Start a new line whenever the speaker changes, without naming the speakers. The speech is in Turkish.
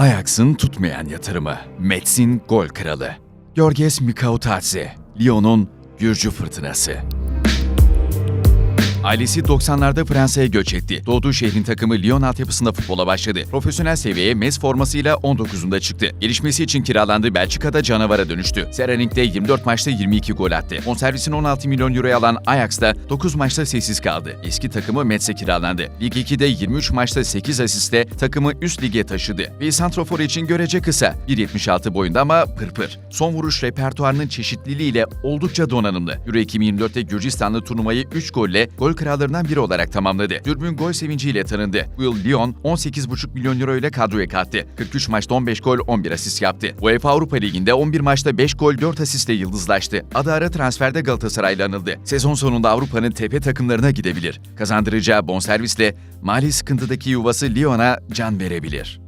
Ajax'ın tutmayan yatırımı. Metz'in gol kralı. Georges Mikautadze. Lyon'un Gürcü fırtınası. Ailesi 90'larda Fransa'ya göç etti. Doğduğu şehrin takımı Lyon altyapısında futbola başladı. Profesyonel seviyeye Metz formasıyla 19'unda çıktı. Gelişmesi için kiralandığı Belçika'da canavara dönüştü. Seranik'te 24 maçta 22 gol attı. Bonservisini 16 milyon euroya alan Ajax'ta 9 maçta sessiz kaldı. Eski takımı Metz'e kiralandı. Lig 2'de 23 maçta 8 asiste takımı üst lige taşıdı. Ve santrofor için görece kısa. 1.76 boyunda ama pırpır. Son vuruş repertuarının çeşitliliğiyle oldukça donanımlı. Euro 2024'te Gürcistanlı turnuvayı 3 golle gol krallarından biri olarak tamamladı. Dürbün gol sevinciyle tanındı. Yıl Lyon 18,5 milyon euro ile kadroya kattı. 43 maçta 15 gol 11 asist yaptı. UEFA Avrupa Ligi'nde 11 maçta 5 gol 4 asistle yıldızlaştı. Adı ara transferde Galatasaray'la anıldı. Sezon sonunda Avrupa'nın tepe takımlarına gidebilir. Kazandıracağı bonservisle mali sıkıntıdaki yuvası Lyon'a can verebilir.